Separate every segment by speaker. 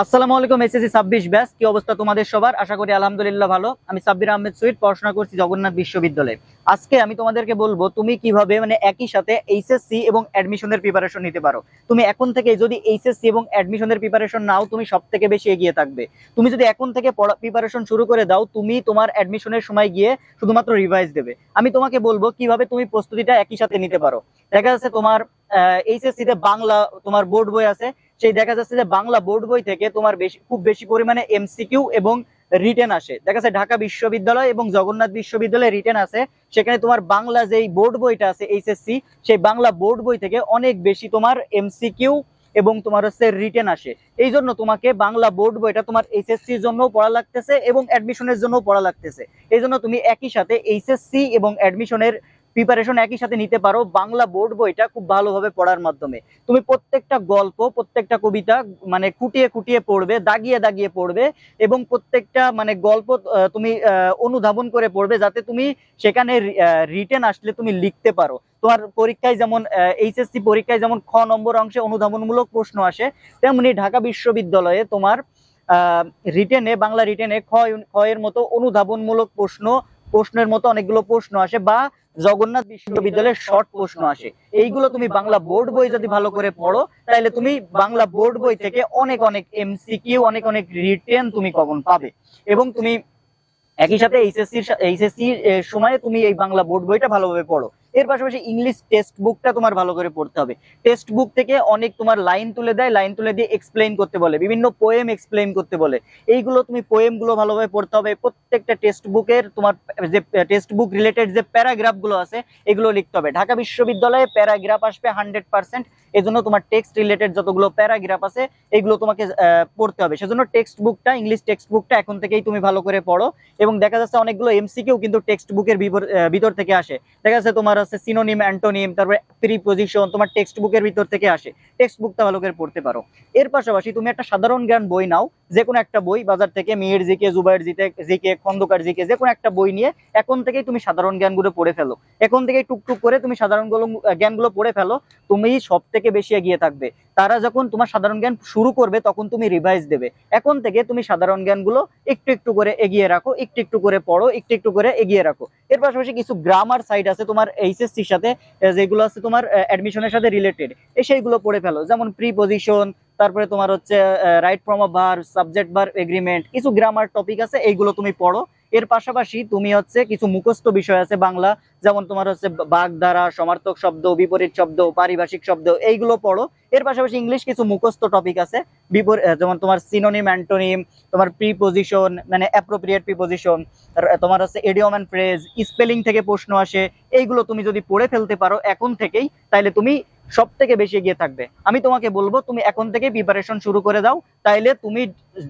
Speaker 1: আসসালামু আলাইকুম, এসএসসি ছাব্বিশ ব্যাস কি অবস্থা তোমাদের সবার? আশা করি আলহামদুলিল্লাহ ভালো। আমি সাব্বির আহমেদ সুইট, পড়াশোনা করছি জগন্নাথ বিশ্ববিদ্যালয়ে। আজকে আমি তোমাদেরকে বলব, তুমি কীভাবে মানে একই সাথে এইচএসসি এবং অ্যাডমিশনের প্রিপারেশন নিতে পারো। তুমি এখন থেকে যদি এইচএসসি এবং অ্যাডমিশনের প্রিপারেশন নাও, তুমি সব থেকে বেশি এগিয়ে থাকবে। তুমি যদি এখন থেকে প্রিপারেশন শুরু করে দাও, তুমি তোমার অ্যাডমিশনের সময় গিয়ে শুধুমাত্র রিভাইজ দেবে। আমি তোমাকে বলব, কীভাবে তুমি প্রস্তুতিটা একই সাথে নিতে পারো। দেখা যাচ্ছে তোমার এইচএসসি তে বাংলা তোমার বোর্ড বই আছে। সেই দেখা যাচ্ছে যে বাংলা বোর্ড বই থেকে তোমার বেশি, খুব বেশি পরিমাণে এমসিকিউ এবং রিটেন আসে। দেখা যাচ্ছে ঢাকা বিশ্ববিদ্যালয় এবং জগন্নাথ বিশ্ববিদ্যালয়ে রিটেন আছে। সেখানে তোমার বাংলা যেই বোর্ড বইটা আছে এইচএসসি সেই বাংলা বোর্ড বই থেকে অনেক বেশি তোমার এমসিকিউ এবং তোমার হচ্ছে রিটেন আসে। এই জন্য তোমাকে বাংলা বোর্ড বইটা তোমার এইচএসসির জন্য পড়া লাগতেছে এবং অ্যাডমিশনের জন্য পড়া লাগতেছে। এই জন্য তুমি একই সাথে এইচএসসি এবং অ্যাডমিশনের প্রিপারেশন একই সাথে নিতে পারো। বাংলা বোর্ড বইটা খুব ভালোভাবে পড়ার মাধ্যমে। তুমি প্রত্যেকটা গল্প, প্রত্যেকটা কবিতা মানে খুঁটিয়ে খুঁটিয়ে পড়বে, দাগিয়ে দাগিয়ে পড়বে এবং প্রত্যেকটা মানে গল্প তুমি অনুধাবন করে পড়বে যাতে তুমি সেখানে রিটেন আসলে তুমি লিখতে পারো। তোমার পরীক্ষায় যেমন এইচএসসি পরীক্ষায় যেমন খ নম্বর অংশে অনুধাবনমূলক প্রশ্ন আসে, তেমনি ঢাকা বিশ্ববিদ্যালয়ে তোমার রিটেনে বাংলা রিটেনে খ এর মতো অনুধাবনমূলক প্রশ্ন প্রশ্নের মতো অনেকগুলো প্রশ্ন আসে বা জগন্নাথ বিশ্ববিদ্যালয়ের শর্ট প্রশ্ন আসে। এইগুলো তুমি বাংলা বোর্ড বই যদি ভালো করে পড়ো, তাহলে তুমি বাংলা বোর্ড বই থেকে অনেক অনেক এমসিকিউ অনেক অনেক রিটেন তুমি কখন পাবে। এবং তুমি একই সাথে এইচএসসি এইচএসসি সময়ে তুমি এই বাংলা বোর্ড বইটা ভালোভাবে পড়ো। এর পাশাপাশি ইংলিশ টেক্সট বুকটা তোমার ভালো করে পড়তে হবে। টেক্সট বুক থেকে অনেক তোমার লাইন তুলে দেয় লাইন তুলে দিয়ে এক্সপ্লেইন করতে বলে, বিভিন্ন পোয়েম এক্সপ্লেন করতে বলে। এইগুলো তুমি পোয়েমগুলো ভালোভাবে পড়তে হবে, প্রত্যেকটা টেক্সট বুকের তোমার যে টেক্সট বুক রিলেটেড যে প্যারাগ্রাফগুলো আছে, এগুলো লিখতে হবে। ঢাকা বিশ্ববিদ্যালয়ে প্যারাগ্রাফ আসবে হান্ড্রেড পার্সেন্ট এই জন্য তোমার টেক্সট রিলেটেড যতগুলো প্যারাগ্রাফ আছে, এগুলো তোমাকে পড়তে হবে। সেজন্য টেক্সট বুকটা ইংলিশ টেক্সট বুকটা এখন থেকেই তুমি ভালো করে পড়ো। এবং দেখা যাচ্ছে অনেকগুলো এমসিকিউ কিন্তু টেক্সট বুকের ভিতর থেকে আসে। দেখা যাচ্ছে তোমার হচ্ছে সিনোনিম অ্যান্টোনিম তারপরে প্রিপোজিশন তোমার টেক্সট বুকের ভিতর থেকে আসে। টেক্সট বুকটা ভালো করে পড়তে পারো। এর পাশাপাশি তুমি একটা সাধারণ জ্ঞান বই নাও যে কোনো একটা বই, বাজার থেকে মেয়ের জিকে জুবাইয়ের জিতে, জিকে, খন্দকার, জিকে যে কোনো একটা বই নিয়ে এখন থেকেই তুমি সাধারণ জ্ঞানগুলো পড়ে ফেলো। এখন থেকেই টুকটুক করে তুমি সাধারণ গুলো- জ্ঞানগুলো পড়ে ফেলো। তুমি সব থেকে বেশি এগিয়ে থাকবে। তারা যখন তোমার সাধারণ জ্ঞান শুরু করবে, তখন তুমি রিভাইজ দেবে। এখন থেকে তুমি সাধারণ জ্ঞানগুলো একটু একটু করে এগিয়ে রাখো, একটু একটু করে পড়ো, একটু একটু করে এগিয়ে রাখো। এর পাশাপাশি কিছু গ্রামার সাইড আছে তোমার এইচএসসির সাথে যেগুলো আছে তোমার অ্যাডমিশনের সাথে রিলেটেড সেইগুলো পড়ে ফেলো। যেমন প্রিপোজিশন তারপরে তোমার হচ্ছে right from a bar subject bar agreement কিছু গ্রামার টপিক আছে, এইগুলো তুমি পড়ো। এর পাশাপাশি তুমি হচ্ছে কিছু মুখস্থ বিষয় আছে বাংলা, যেমন তোমার হচ্ছে বাগ দ্বারা সমার্থক শব্দ, বিপরীত শব্দ, পারিভাষিক শব্দ, এইগুলো পড়ো। এর পাশাপাশি ইংলিশ কিছু মুখস্থ টপিক আছে। যেমন তোমার সিনোনিম অ্যান্টোনিম তোমার প্রিপোজিশন মানে অ্যাপ্রোপ্রিয়েট প্রিপোজিশন তোমার হচ্ছে এডিওম অ্যান্ড ফ্রেজ স্পেলিং থেকে প্রশ্ন আসে, এইগুলো তুমি যদি পড়ে ফেলতে পারো এখন থেকেই তাহলে তুমি সব থেকে বেশি এগিয়ে থাকবে। আমি তোমাকে বলব, তুমি এখন থেকে প্রিপারেশন শুরু করে দাও, তাইলে তুমি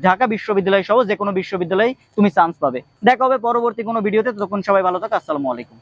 Speaker 1: ঢাকা বিশ্ববিদ্যালয় সহ যে কোনো বিশ্ববিদ্যালয়ে তুমি চান্স পাবে। দেখা হবে পরবর্তী কোনো ভিডিওতে তখন সবাই ভালো থাকো, আসসালামু আলাইকুম।